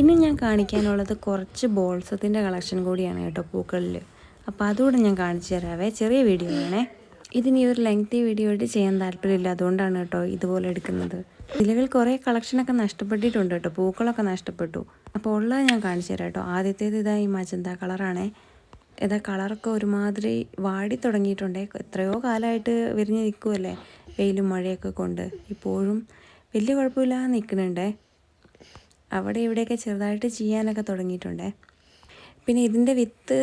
ഇനി ഞാൻ കാണിക്കാനുള്ളത് കുറച്ച് ബോൾസത്തിന്റെ കളക്ഷൻ കൂടിയാണ് കേട്ടോ പൂക്കളിൽ. അപ്പോൾ അതുകൂടെ ഞാൻ കാണിച്ചു തരാവേ. ചെറിയ വീഡിയോ ആണേ ഇതിനി ഒരു ലെങ്തി വീഡിയോ ആയിട്ട് ചെയ്യാൻ താല്പര്യമില്ല. അതുകൊണ്ടാണ് കേട്ടോ ഇതുപോലെ എടുക്കുന്നത്. ഇലകൾ കുറേ കളക്ഷനൊക്കെ നഷ്ടപ്പെട്ടിട്ടുണ്ട് കേട്ടോ. പൂക്കളൊക്കെ നഷ്ടപ്പെട്ടു. അപ്പോൾ ഉള്ളത് ഞാൻ കാണിച്ചു തരാം കേട്ടോ. ആദ്യത്തേത് ഇതാ ഈ മജന്ത കളറാണേ. ഇതാ കളറൊക്കെ ഒരുമാതിരി വാടി തുടങ്ങിയിട്ടുണ്ട്. എത്രയോ കാലമായിട്ട് വിരിഞ്ഞ് നിൽക്കുമല്ലേ വെയിലും മഴയൊക്കെ കൊണ്ട്. ഇപ്പോഴും വലിയ കുഴപ്പമില്ലാതെ നിൽക്കുന്നുണ്ടേ. അവിടെ ഇവിടെയൊക്കെ ചെറുതായിട്ട് ചെയ്യാനൊക്കെ തുടങ്ങിയിട്ടുണ്ടേ. പിന്നെ ഇതിന്റെ വിത്ത്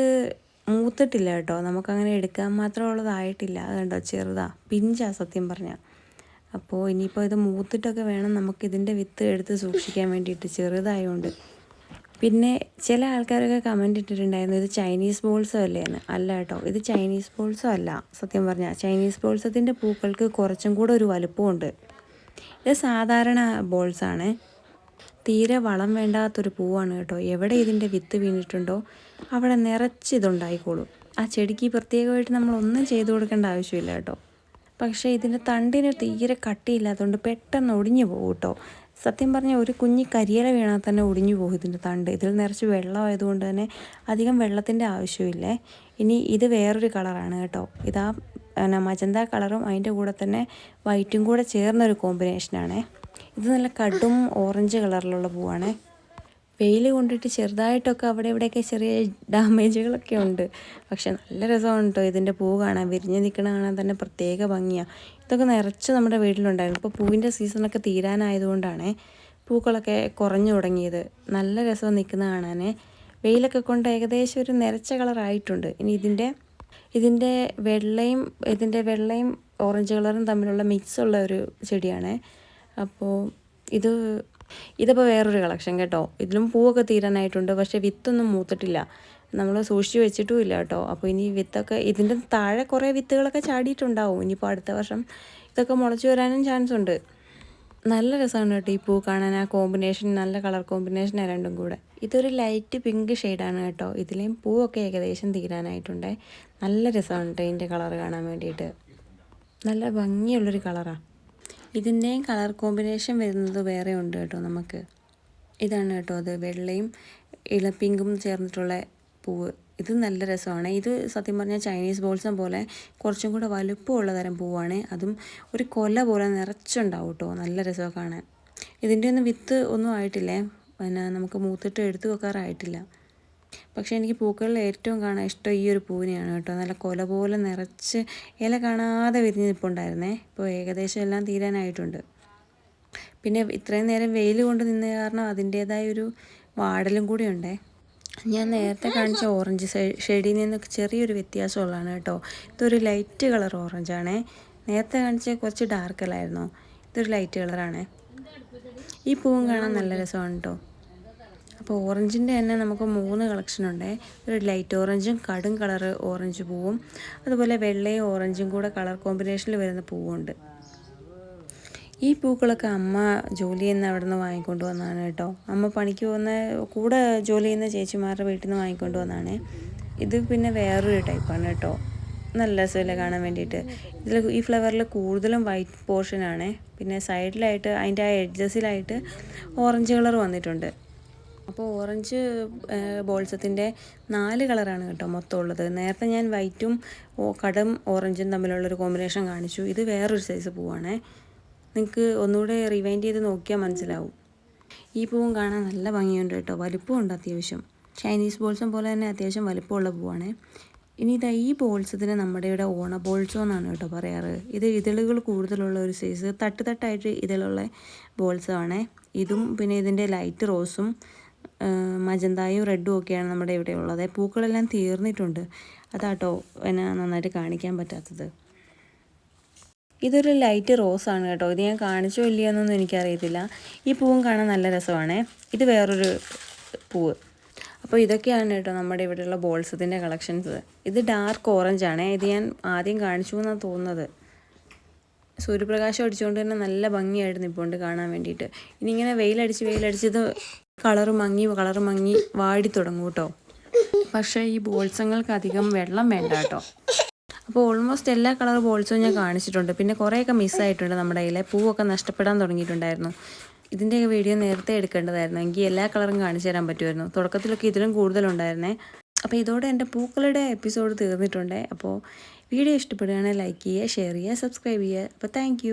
മൂത്തിട്ടില്ല കേട്ടോ. നമുക്കങ്ങനെ എടുക്കാൻ മാത്രമുള്ളതായിട്ടില്ല അത് കണ്ടോ? ചെറുതാ. പിഞ്ചാ സത്യം പറഞ്ഞാൽ അപ്പോൾ ഇനിയിപ്പോൾ ഇത് മൂത്തിട്ടൊക്കെ വേണം നമുക്ക് ഇതിന്റെ വിത്ത് എടുത്ത് സൂക്ഷിക്കാൻ വേണ്ടിയിട്ട് ചെറുതായതുകൊണ്ട് പിന്നെ ചില ആൾക്കാരൊക്കെ കമന്റ് ഇട്ടിട്ടുണ്ടായിരുന്നു ഇത് ചൈനീസ് ബോൾസോ അല്ലേന്ന്. അല്ല കേട്ടോ ഇത് ചൈനീസ് ബോൾസോ അല്ല. സത്യം പറഞ്ഞാൽ ചൈനീസ് ബോൾസത്തിന്റെ പൂക്കൾക്ക് കുറച്ചും കൂടെ ഒരു വലുപ്പമുണ്ട്. ഇത് സാധാരണ ബോൾസാണ് തീരെ വളം വേണ്ടാത്തൊരു പൂവാണ് കേട്ടോ. എവിടെ ഇതിന്റെ വിത്ത് വീണിട്ടുണ്ടോ അവിടെ നിറച്ച് ഇതുണ്ടായിക്കോളും. ആ ചെടിക്ക് പ്രത്യേകമായിട്ട് നമ്മൾ ഒന്നും ചെയ്തു കൊടുക്കേണ്ട ആവശ്യമില്ല കേട്ടോ. പക്ഷേ ഇതിന്റെ തണ്ടിന് തീരെ കട്ടിയില്ലാത്തതുകൊണ്ട് പെട്ടെന്ന് ഒടിഞ്ഞു പോകും കേട്ടോ. സത്യം പറഞ്ഞാൽ ഒരു കുഞ്ഞി കരിയില വീണാൽ തന്നെ ഒടിഞ്ഞു പോകും ഇതിന്റെ തണ്ട്. ഇതിൽ നിറച്ച് വെള്ളമായതുകൊണ്ട് തന്നെ അധികം വെള്ളത്തിന്റെ ആവശ്യമില്ലേ. ഇനി ഇത് വേറൊരു കളറാണ് കേട്ടോ. ഇതാ മജന്ത കളറും അതിന്റെ കൂടെ തന്നെ വൈറ്റും കൂടെ ചേർന്നൊരു കോമ്പിനേഷനാണേ. ഇത് നല്ല കടും ഓറഞ്ച് കളറിലുള്ള പൂവാണ്. വെയിൽ കൊണ്ടിട്ട് ചെറുതായിട്ടൊക്കെ അവിടെ ഇവിടെയൊക്കെ ചെറിയ ഡാമേജുകളൊക്കെ ഉണ്ട്. പക്ഷെ നല്ല രസമാണ് കേട്ടോ ഇതിന്റെ പൂ കാണാൻ. വിരിഞ്ഞ് നിൽക്കണ കാണാൻ തന്നെ പ്രത്യേക ഭംഗിയാണ് ഇതൊക്കെ നിറച്ച് നമ്മുടെ വീട്ടിലുണ്ടായിരുന്നു. ഇപ്പോൾ പൂവിന്റെ സീസണൊക്കെ തീരാനായതുകൊണ്ടാണ് പൂക്കളൊക്കെ കുറഞ്ഞു തുടങ്ങിയത്. നല്ല രസം നിൽക്കുന്ന കാണാൻ വെയിലൊക്കെ കൊണ്ട് ഏകദേശം ഒരു നിറച്ച കളറായിട്ടുണ്ട് ഇനി ഇതിന്റെ ഇതിന്റെ വെള്ളയും ഇതിന്റെ വെള്ളയും ഓറഞ്ച് കളറും തമ്മിലുള്ള മിക്സ് ഉള്ള ഒരു ചെടിയാണ്. അപ്പോൾ ഇത് ഇതിപ്പോൾ വേറൊരു കളക്ഷൻ കേട്ടോ. ഇതിലും പൂവൊക്കെ തീരാനായിട്ടുണ്ട്. പക്ഷേ വിത്തൊന്നും മൂത്തിട്ടില്ല. നമ്മൾ സൂക്ഷിച്ച് വെച്ചിട്ടും ഇല്ല കേട്ടോ. അപ്പോൾ ഇനി വിത്തൊക്കെ ഇതിന്റെ താഴെ കുറേ വിത്തുകളൊക്കെ ചാടിയിട്ടുണ്ടാവും. ഇനിയിപ്പോൾ അടുത്ത വർഷം ഇതൊക്കെ മുളച്ചു വരാനും ചാൻസ് ഉണ്ട്. നല്ല രസമാണ് കേട്ടോ ഈ പൂ കാണാൻ. ആ കോമ്പിനേഷൻ നല്ല കളർ കോമ്പിനേഷനാണ് രണ്ടും കൂടെ. ഇതൊരു ലൈറ്റ് പിങ്ക് ഷെയ്ഡാണ് കേട്ടോ. ഇതിലെയും പൂവൊക്കെ ഏകദേശം തീരാനായിട്ടുണ്ട്. നല്ല രസമാണ് കേട്ടോ ഇതിന്റെ കളർ കാണാൻ വേണ്ടിയിട്ട്. നല്ല ഭംഗിയുള്ളൊരു കളറാണ് ഇതിന്റെയും കളർ കോമ്പിനേഷൻ വരുന്നത് വേറെ ഉണ്ട് കേട്ടോ നമുക്ക്. ഇതാണ് കേട്ടോ അത് വെള്ളയും ഇളപ്പിങ്കും പിങ്കും ചേർന്നിട്ടുള്ള പൂവ്. ഇത് നല്ല രസമാണ്. ഇത് സത്യം പറഞ്ഞാൽ ചൈനീസ് ബോൾസം പോലെ കുറച്ചും കൂടെ വലുപ്പമുള്ള തരം പൂവാണ്. അതും ഒരു കൊല പോലെ നിറച്ചുണ്ടാവും കേട്ടോ. നല്ല രസമാണ് കാണാൻ. ഇതിന്റെ ഒന്നും വിത്ത് ഒന്നും ആയിട്ടില്ലേ? പിന്നെ നമുക്ക് മൂത്തിട്ട് എടുത്തു വെക്കാറായിട്ടില്ല. പക്ഷേ എനിക്ക് പൂക്കളിൽ ഏറ്റവും കാണാൻ ഇഷ്ടം ഈ ഒരു പൂവിനെയാണ് കേട്ടോ. നല്ല കൊല പോലെ നിറച്ച് ഇല കാണാതെ വിരിഞ്ഞ് നിൽപ്പുണ്ടായിരുന്നേ ഇപ്പോൾ ഏകദേശം എല്ലാം തീരാനായിട്ടുണ്ട്. പിന്നെ ഇത്രയും നേരം വെയിൽ കൊണ്ട് നിന്ന കാരണം അതിന്റേതായ ഒരു വാടലും കൂടി ഉണ്ടേ. ഞാൻ നേരത്തെ കാണിച്ച ഓറഞ്ച് ഷെയ്ഡിൽ നിന്നൊക്കെ ചെറിയൊരു വ്യത്യാസമുള്ളതാണ് കേട്ടോ. ഇതൊരു ലൈറ്റ് കളർ ഓറഞ്ചാണേ. നേരത്തെ കാണിച്ച കുറച്ച് ഡാർക്ക് അല്ലായിരുന്നോ ഇതൊരു ലൈറ്റ് കളറാണ്. ഈ പൂവും കാണാൻ നല്ല രസമാണ് കേട്ടോ. അപ്പോൾ ഓറഞ്ചിന്റെ തന്നെ നമുക്ക് മൂന്ന് കളക്ഷൻ ഉണ്ട്. ഒരു ലൈറ്റ് ഓറഞ്ചും കടും കളർ ഓറഞ്ച് പൂവും. അതുപോലെ വെള്ളയും ഓറഞ്ചും കൂടെ കളർ കോമ്പിനേഷനിൽ വരുന്ന പൂവുണ്ട്. ഈ പൂക്കളൊക്കെ അമ്മ ജോലി ചെയ്യുന്ന അവിടെ നിന്ന് വാങ്ങിക്കൊണ്ട് വന്നതാണ് കേട്ടോ. അമ്മ പണിക്ക് പോകുന്ന കൂടെ ജോലി ചെയ്യുന്ന ചേച്ചിമാരുടെ വീട്ടിൽ നിന്ന് വാങ്ങിക്കൊണ്ട് വന്നതാണ്. ഇത് പിന്നെ വേറൊരു ടൈപ്പാണ് കേട്ടോ. നല്ല രസമില്ല കാണാൻ വേണ്ടിയിട്ട്. ഇതിൽ ഈ ഫ്ലവറിൽ കൂടുതലും വൈറ്റ് പോർഷനാണ്. പിന്നെ സൈഡിലായിട്ട് അതിന്റെ ആ എഡ്ജസിലായിട്ട് ഓറഞ്ച് കളർ വന്നിട്ടുണ്ട്. അപ്പോൾ ഓറഞ്ച് ബോൾസത്തിന്റെ നാല് കളറാണ് കേട്ടോ മൊത്തം ഉള്ളത്. നേരത്തെ ഞാൻ വൈറ്റും കടം ഓറഞ്ചും തമ്മിലുള്ളൊരു കോമ്പിനേഷൻ കാണിച്ചു. ഇത് വേറൊരു സൈസ് പൂവാണേ. നിങ്ങൾക്ക് ഒന്നുകൂടെ റിവൈൻഡ് ചെയ്ത് നോക്കിയാൽ മനസ്സിലാവും. ഈ പൂവും കാണാൻ നല്ല ഭംഗിയുണ്ട് കേട്ടോ. വലിപ്പമുണ്ട് അത്യാവശ്യം. ചൈനീസ് ബോൾസും പോലെ തന്നെ അത്യാവശ്യം വലിപ്പമുള്ള പൂവാണ്. ഇനി ഇതാ ഈ ബോൾസത്തിന് നമ്മുടെ ഇവിടെ ഓണ ബോൾസോ എന്നാണ് കേട്ടോ പറയാറ്. ഇത് ഇതളുകൾ കൂടുതലുള്ള ഒരു സൈസ്. തട്ട് തട്ടായിട്ട് ഇതിലുള്ള ബോൾസാണേ. ഇതും പിന്നെ ഇതിന്റെ ലൈറ്റ് റോസും മജന്തായും റെഡും ഒക്കെയാണ് നമ്മുടെ ഇവിടെ ഉള്ളത്. പൂക്കളെല്ലാം തീർന്നിട്ടുണ്ട്. അതാട്ടോ എന്നെ നന്നായിട്ട് കാണിക്കാൻ പറ്റാത്തത്. ഇതൊരു ലൈറ്റ് റോസ് ആണ് കേട്ടോ. ഇത് ഞാൻ കാണിച്ചോ ഇല്ലയോ എന്നൊന്നും എനിക്കറിയത്തില്ല. ഈ പൂവും കാണാൻ നല്ല രസമാണേ. ഇത് വേറൊരു പൂവ് അപ്പോൾ ഇതൊക്കെയാണ് കേട്ടോ നമ്മുടെ ഇവിടെയുള്ള ബോൾസത്തിന്റെ കളക്ഷൻസ്. ഇത് ഡാർക്ക് ഓറഞ്ച് ആണ് ഇത് ഞാൻ ആദ്യം കാണിച്ചു എന്നാണ് തോന്നുന്നത്. സൂര്യപ്രകാശം അടിച്ചുകൊണ്ട് തന്നെ നല്ല ഭംഗിയായിരുന്നു ഇപ്പോൾ ഉണ്ട് കാണാൻ വേണ്ടിയിട്ട്. ഇനി ഇങ്ങനെ വെയിലടിച്ച് വെയിലടിച്ചത് കളർ മങ്ങി കളർ മങ്ങി വാടി തുടങ്ങും കേട്ടോ. പക്ഷേ ഈ ബോൾസങ്ങൾക്ക് അധികം വെള്ളം വേണ്ട കേട്ടോ. അപ്പോൾ ഓൾമോസ്റ്റ് എല്ലാ കളർ ബോൾസും ഞാൻ കാണിച്ചിട്ടുണ്ട്. പിന്നെ കുറേയൊക്കെ മിസ്സായിട്ടുണ്ട് നമ്മുടെ കയ്യിലെ. പൂവൊക്കെ നഷ്ടപ്പെടാൻ തുടങ്ങിയിട്ടുണ്ടായിരുന്നു. ഇതിന്റെയൊക്കെ വീഡിയോ നേരത്തെ എടുക്കേണ്ടതായിരുന്നു. എങ്കിൽ എല്ലാ കളറും കാണിച്ചു തരാൻ പറ്റുമായിരുന്നു. തുടക്കത്തിലൊക്കെ ഇതിലും കൂടുതലുണ്ടായിരുന്നേ. അപ്പോൾ ഇതോടെ എന്റെ പൂക്കളുടെ എപ്പിസോഡ് തീർന്നിട്ടുണ്ട്. അപ്പോൾ വീഡിയോ ഇഷ്ടപ്പെടുകയാണെങ്കിൽ ലൈക്ക് ചെയ്യുക ഷെയർ ചെയ്യുക സബ്സ്ക്രൈബ് ചെയ്യുക. അപ്പോൾ താങ്ക്